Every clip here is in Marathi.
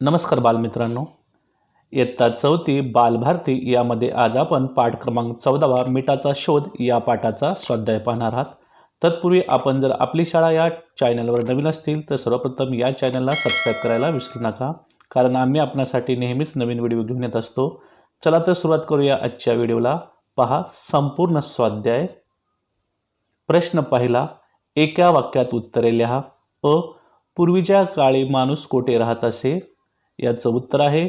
नमस्कार बालमित्रांनो. इयत्ता चौथी बालभारती यामध्ये आज आपण पाठ क्रमांक चौदावा मिठाचा शोध या पाठाचा स्वाध्याय पाहणार आहात. तत्पूर्वी आपण जर आपली शाळा या चॅनलवर नवीन असतील तर सर्वप्रथम या चॅनलला सबस्क्राईब करायला विसरू नका कारण आम्ही आपणासाठी नेहमीच नवीन व्हिडिओ घेऊन येत असतो. चला तर सुरुवात करूया आजच्या व्हिडिओला. पहा संपूर्ण स्वाध्याय. प्रश्न पहिला एका वाक्यात उत्तरे लिहा. अ पूर्वीच्या काळी माणूस कोठे राहत असे? याचं उत्तर आहे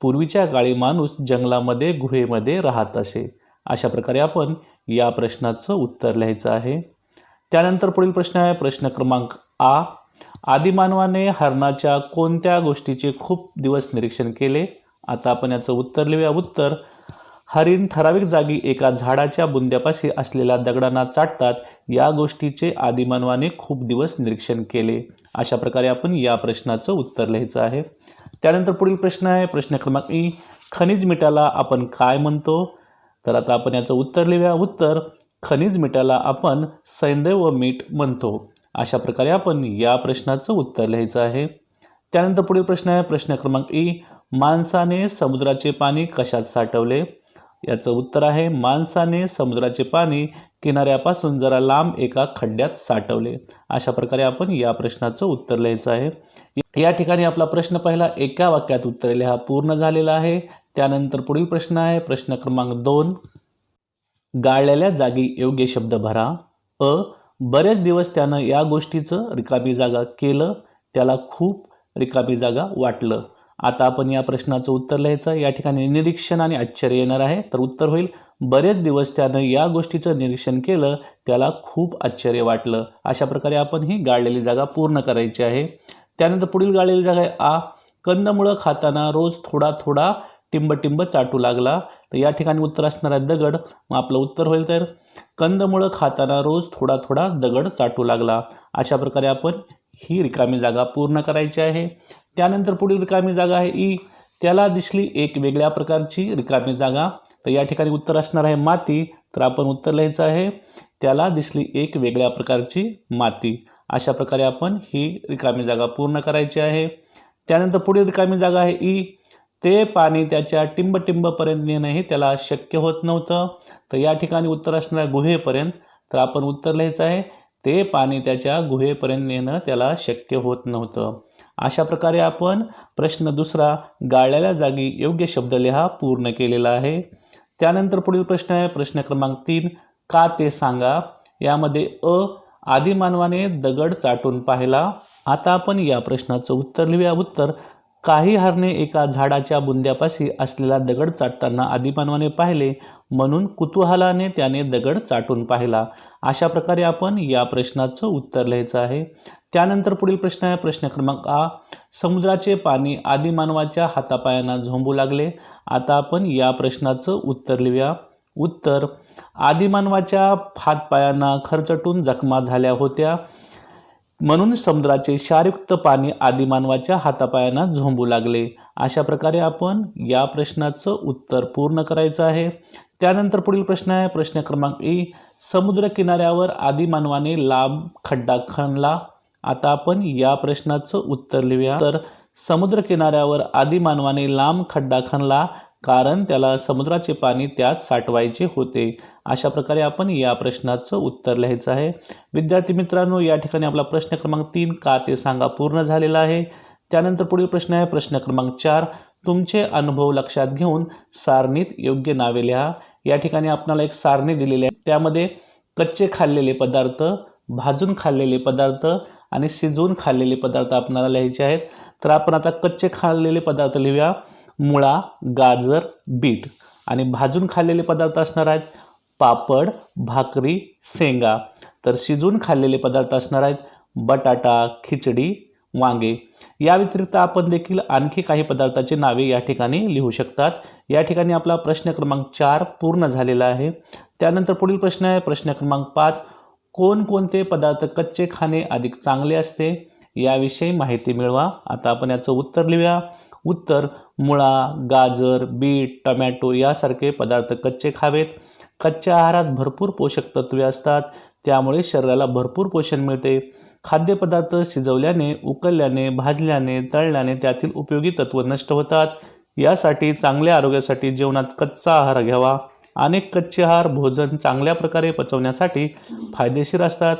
पूर्वीच्या काळी माणूस जंगलामध्ये गुहेमध्ये राहत असे. अशा प्रकारे आपण या प्रश्नाचं उत्तर लिहायचं आहे. त्यानंतर पुढील प्रश्न आहे प्रश्न क्रमांक आ. आदिमानवाने हरणाच्या कोणत्या गोष्टीचे खूप दिवस निरीक्षण केले? आता आपण याचं उत्तर लिहूया. उत्तर हरिण ठराविक जागी एका झाडाच्या बुंद्यापाशी असलेल्या दगडांना चाटतात. या गोष्टीचे आदिमानवाने खूप दिवस निरीक्षण केले. अशा प्रकारे आपण या प्रश्नाचं उत्तर लिहायचं आहे. त्यानंतर पुढील प्रश्न आहे. प्रश्न क्रमांक ई. खनिज मिठाला आपण काय म्हणतो? तर आता आपण याचं उत्तर लिहूया. उत्तर खनिज मिठाला आपण सैंधव मीठ म्हणतो. अशा प्रकारे आपण या प्रश्नाचं उत्तर लिहायचं आहे. त्यानंतर पुढील प्रश्न आहे. प्रश्न क्रमांक ई. माणसाने समुद्राचे पाणी कशात साठवले? याचं उत्तर आहे माणसाने समुद्राचे पाणी किनाऱ्यापासून जरा लांब एका खड्ड्यात साठवले. अशा प्रकारे आपण या प्रश्नाचं उत्तर लिहायचं आहे. या ठिकाणी आपला प्रश्न पहिला एका वाक्यात उत्तर लिहा. पूर्ण झालेला आहे. त्यानंतर पुढील प्रश्न आहे. प्रश्न क्रमांक दोन. गाळलेल्या जागी योग्य शब्द भरा. अ. बरेच दिवस त्यानं या गोष्टीचं रिकामी जागा केलं. त्याला खूप रिकामी जागा वाटलं. आता आपण या प्रश्नाचं उत्तर लिहायचं. या ठिकाणी निरीक्षण आणि आश्चर्य येणार आहे. तर उत्तर होईल बरेच दिवस त्यानं या गोष्टीचं निरीक्षण केलं त्याला खूप आश्चर्य वाटलं. अशा प्रकारे आपण ही गाळलेली जागा पूर्ण करायची आहे. त्यानंतर पुढील गाळलेली जागा आहे आ कंदमुळं खाताना रोज थोडा थोडा टिंबटिंब चाटू लागला. तर या ठिकाणी उत्तर असणार आहे दगड. मग आपलं उत्तर होईल तर कंदमुळं खाताना रोज थोडा थोडा दगड चाटू लागला. अशा प्रकारे आपण ही रिकामी जागा पूर्ण करायची आहे. त्यानंतर पुढील रिकामी जागा आहे ई. त्याला दिसली एक वेगळ्या प्रकारची रिकामी जागा. तर या ठिकाणी उत्तर असणार आहे माती. तर आपण उत्तर लिहायचं आहे त्याला दिसली एक वेगळ्या प्रकारची माती. अशा प्रकारे आपण ही रिकामी जागा पूर्ण करायची आहे. त्यानंतर पुढील रिकामी जागा आहे ई. ते पाणी त्याच्या टिंबटिंबपर्यंत नेणंही त्याला शक्य होत नव्हतं. तर या ठिकाणी उत्तर असणार आहे गुहेपर्यंत. तर आपण उत्तर लिहायचं आहे ते पाणी त्याच्या गुहेपर्यंत नेणं त्याला शक्य होत नव्हतं. अशा प्रकारे आपण प्रश्न दुसरा गाळलेल्या जागी योग्य शब्द लिहा पूर्ण केलेला आहे. त्यानंतर पुढील प्रश्न आहे प्रश्न क्रमांक तीन का ते सांगा? यामध्ये अ आदिमानवाने दगड चाटून पाहिला. आता आपण या प्रश्नाचं उत्तर लिहूया. उत्तर काही हरणे एका झाडाच्या बुंद्यापाशी असलेला दगड चाटताना आदिमानवाने पाहिले. म्हणून कुतूहलाने त्याने दगड चाटून पाहिला. अशा प्रकारे आपण या प्रश्नाचं उत्तर लिहायचं आहे. त्यानंतर पुढील प्रश्न आहे प्रश्न क्रमांक आ. समुद्राचे पाणी आदिमानवाच्या हातापायांना झोंबू लागले. आता आपण या प्रश्नाचं उत्तर लिहूया. उत्तर आदिमानवाच्या हातपायांना खरचटून जखमा झाल्या होत्या. म्हणून समुद्राचे क्षारयुक्त पाणी आदिमानवाच्या हातापायांना झोंबू लागले. अशा प्रकारे आपण या प्रश्नाचं उत्तर पूर्ण करायचं आहे. त्यानंतर पुढील प्रश्न आहे. प्रश्न क्रमांक ई समुद्र किनाऱ्यावर आदिमानवाने लांब खड्डा खणला. आता आपण या प्रश्नाचं उत्तर लिहूया. तर समुद्र किनाऱ्यावर आदिमानवाने लांब खड्डा खणला कारण त्याला समुद्राचे पाणी त्यात साठवायचे होते. अशा प्रकारे आपण या प्रश्नाचं उत्तर लिहायचं आहे. विद्यार्थी मित्रांनो या ठिकाणी आपला प्रश्न क्रमांक तीन का ते सांगा पूर्ण झालेला आहे. त्यानंतर पुढील प्रश्न आहे. प्रश्न क्रमांक चार तुमचे अनुभव लक्षात घेऊन सारणीत योग्य नावे लिहा. या ठिकाणी आपल्याला एक सारणी दिलेली आहे. त्यामध्ये कच्चे खाल्लेले पदार्थ भाजून खाल्लेले पदार्थ आणि शिजवून खाल्लेले पदार्थ आपणाला लिहायचे आहेत. तर आपण आता कच्चे खाल्लेले पदार्थ लिहूया. मुळा गाजर बीट आणि भाजून खाल्लेले पदार्थ असणार आहेत. पापड भाकरी शेंगा. तर शिजून खाल्लेले पदार्थ असणार आहेत. बटाटा खिचडी वांगे. या व्यतिरिक्त आपण देखील आणखी काही पदार्थाची नावे या ठिकाणी लिहू शकतात. या ठिकाणी आपला प्रश्न क्रमांक चार पूर्ण झालेला आहे. त्यानंतर पुढील प्रश्न आहे. प्रश्न क्रमांक पाच कोणकोणते पदार्थ कच्चे खाणे अधिक चांगले असते? याविषयी माहिती मिळवा. आता आपण याचं उत्तर लिहूया. उत्तर मुळा गाजर बीट टमॅटो यासारखे पदार्थ कच्चे खावेत. कच्च्या आहारात भरपूर पोषक तत्वे असतात. त्यामुळे शरीराला भरपूर पोषण मिळते. खाद्यपदार्थ शिजवल्याने उकळल्याने भाजल्याने तळल्याने त्यातील उपयोगी तत्व नष्ट होतात. यासाठी चांगल्या आरोग्यासाठी जेवणात कच्चा आहार घ्यावा. अनेक कच्चे आहार भोजन चांगल्या प्रकारे पचवण्यासाठी फायदेशीर असतात.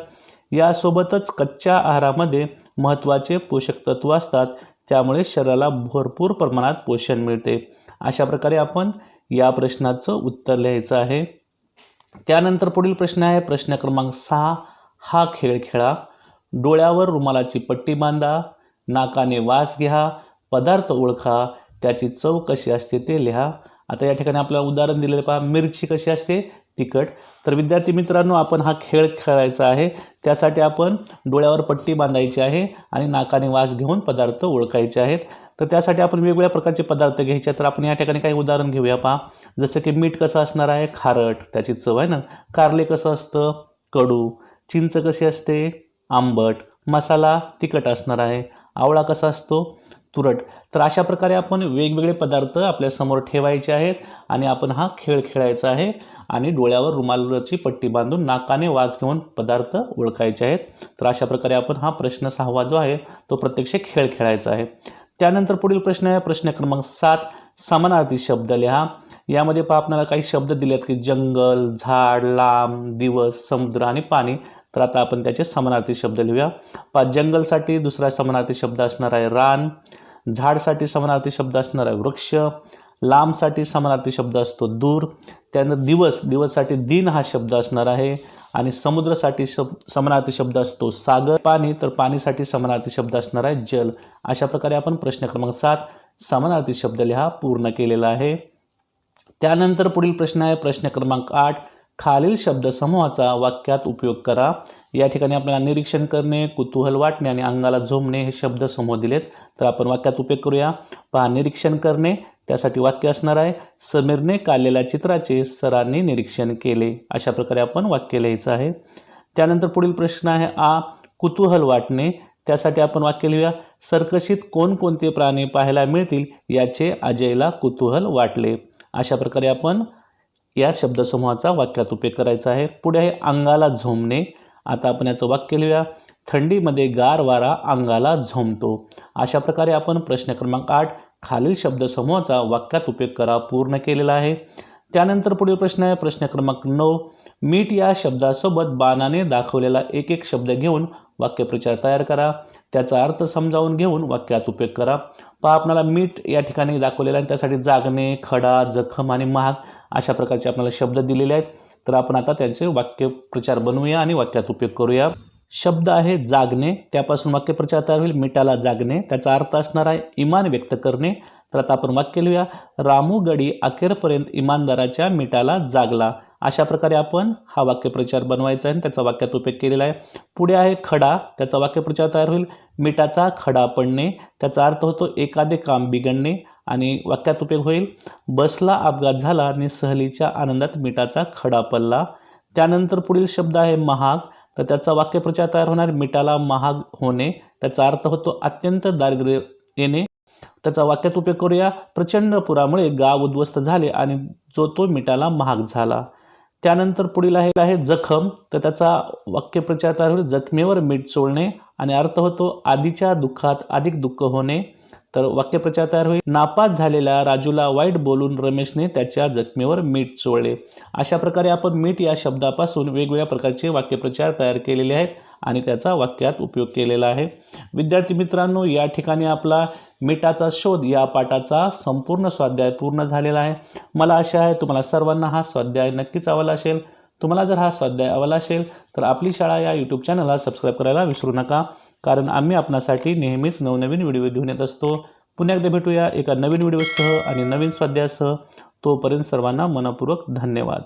यासोबतच कच्च्या आहारामध्ये महत्त्वाचे पोषक तत्व असतात. त्यामुळे शरीराला भरपूर प्रमाणात पोषण मिळते. अशा प्रकारे आपण या प्रश्नाचं उत्तर लिहायचं आहे. त्यानंतर पुढील प्रश्न आहे. प्रश्न क्रमांक सहा. हा खेळ खेळा. डोळ्यावर रुमालाची पट्टी बांधा नाकाने वास घ्या पदार्थ ओळखा त्याची चव कशी असते ते लिहा. आता या ठिकाणी आपल्याला उदाहरण दिलेलं पहा मिरची कशी असते? तिखट. तर विद्यार्थी मित्रांनो आपण हा खेळ खेळायचा आहे. त्यासाठी आपण डोळ्यावर पट्टी बांधायची आहे आणि नाकाने वास घेऊन पदार्थ ओळखायचे आहेत. तर त्यासाठी आपण वेगवेगळ्या प्रकारचे पदार्थ घ्यायचे तर आपण या ठिकाणी काही उदाहरण घेऊया पहा. जसं की मीठ कसं असणार आहे? खारट. त्याची चव आहे ना? कारले कसं असतं? कडू. चिंच कशी असते? आंबट मसाला तिखट असणार आहे. आवळा कसा असतो? तुरट. तर अशा प्रकारे आपण वेगवेगळे पदार्थ आपल्यासमोर ठेवायचे आहेत आणि आपण हा खेळ खेळायचा आहे आणि डोळ्यावर रुमालाची पट्टी बांधून नाकाने वास घेऊन पदार्थ ओळखायचे आहेत. तर अशा प्रकारे आपण हा प्रश्न सहावा जो आहे तो प्रत्यक्ष खेळ खेळायचा आहे. त्यानंतर पुढील प्रश्न आहे प्रश्न क्रमांक सात समानार्थी शब्द लिहा. यामध्ये पहा आपल्याला काही शब्द दिले आहेत की जंगल झाड लांब दिवस समुद्र आणि पाणी. तर आता आपण त्याचे समानार्थी शब्द लिहूया. पा जंगलसाठी दुसरा समानार्थी शब्द असणार आहे रान. झाडसाठी समानार्थी शब्द असणार आहे वृक्ष. लांबसाठी समानार्थी शब्द असतो दूर. त्यानंतर दिवस दिवससाठी दिन हा शब्द असणार आहे. आणि समुद्रासाठी शब समानार्थी शब्द असतो सागर. पाणी तर पाणीसाठी समानार्थी शब्द असणार आहे जल. अशा प्रकारे आपण प्रश्न क्रमांक सात समानार्थी शब्द लिहा पूर्ण केलेला आहे. त्यानंतर पुढील प्रश्न आहे प्रश्न क्रमांक आठ खालील शब्दसमूहाचा वाक्यात उपयोग करा. या ठिकाणी आपल्याला निरीक्षण करणे कुतूहल वाटणे आणि अंगाला झोमणे हे शब्दसमूह दिलेत. तर आपण वाक्यात उपयोग करूया. पहा निरीक्षण करणे त्यासाठी वाक्य असणार आहे. समीरने काढलेल्या चित्राचे सरांनी निरीक्षण केले. अशा प्रकारे आपण वाक्य लिहायचं आहे. त्यानंतर पुढील प्रश्न आहे. आ कुतूहल वाटणे त्यासाठी आपण वाक्य लिहूया. सर्कशीत कोणकोणते प्राणी पाहायला मिळतील याचे अजयला कुतूहल वाटले. अशा प्रकारे आपण या शब्दसमूहाचा वाक्यात उपयोग करायचा आहे. पुढे आहे अंगाला झोंबणे. आता आपण याचं वाक्य लिहूया. थंडीमध्ये गार वारा अंगाला झोंबतो. अशा प्रकारे आपण प्रश्न क्रमांक आठ खालील शब्दसमूहाचा वाक्यात उपयोग करा पूर्ण केलेला आहे. त्यानंतर पुढील प्रश्न आहे. प्रश्न क्रमांक नऊ. मीठ या शब्दासोबत बाणाने दाखवलेला एक एक शब्द घेऊन वाक्यप्रचार तयार करा. त्याचा अर्थ समजावून घेऊन वाक्यात उपयोग करा. पहा आपणाला मीठ या ठिकाणी दाखवलेला आहे त्यासाठी जागणे खडा जखम आणि महाग अशा प्रकारचे आपल्याला शब्द दिलेले आहेत. तर आपण आता त्यांचे वाक्यप्रचार बनवूया आणि वाक्यात उपयोग करूया. शब्द आहे जागणे. त्यापासून वाक्यप्रचार तयार होईल. मिठाला जागणे. त्याचा अर्थ असणार आहे इमान व्यक्त करणे. तर आता आपण वाक्य लिहूया. रामू गडी अखेरपर्यंत इमानदाराच्या मिठाला जागला. अशा प्रकारे आपण हा वाक्यप्रचार बनवायचा आहे आणि त्याचा वाक्यात उपयोग केलेला आहे. पुढे आहे खडा. त्याचा वाक्यप्रचार तयार होईल. मिठाचा खडा पडणे. त्याचा अर्थ होतो एखादे काम बिघडणे. आणि वाक्यात उपयोग होईल. बसला अपघात झाला आणि सहलीच्या आनंदात मिठाचा खडा पडला. त्यानंतर पुढील शब्द आहे महाग. तर त्याचा वाक्यप्रचार तयार होणार. मिठाला महाग होणे. त्याचा अर्थ होतो अत्यंत दारिद्र्य येणे. त्याचा वाक्यात उपयोग करूया. प्रचंड पुरामुळे गाव उद्ध्वस्त झाले आणि जो तो मिठाला महाग झाला. त्यानंतर पुढील आहे आहे जखम. तर त्याचा वाक्यप्रचार तयार होईल. जखमेवर मीठ चोळणे आणि अर्थ होतो आधीच्या दुःखात अधिक दुःख होणे. तर वाक्यप्रचार तयार होईल. नापास झालेल्या राजूला वाईट बोलून रमेशने त्याच्या जखमेवर मीठ चोळले. अशा प्रकारे आपण मीठ या शब्दापासून वेगवेगळ्या प्रकारचे वाक्यप्रचार तयार केलेले आहेत आणि त्याचा वाक्यात उपयोग केलेला आहे. विद्यार्थी मित्रांनो या ठिकाणी आपला मिठाचा शोध या पाठाचा संपूर्ण स्वाध्याय पूर्ण झालेला आहे. मला आशा आहे तुम्हाला सर्वांना हा स्वाध्याय नक्कीच आवडला असेल. तुम्हाला जर हा स्वाध्याय आवडला असेल तर आपली शाळा या यूट्यूब चॅनलला सबस्क्राईब करायला विसरू नका. कारण आम्ही आपणासाठी नेहमीच नवनवीन व्हिडिओ घेऊन येत असतो. पुन्हा एकदा भेटूया एका नवीन व्हिडिओसह आणि नवीन स्वाध्यायासह. तोपर्यंत सर्वांना मनपूर्वक धन्यवाद.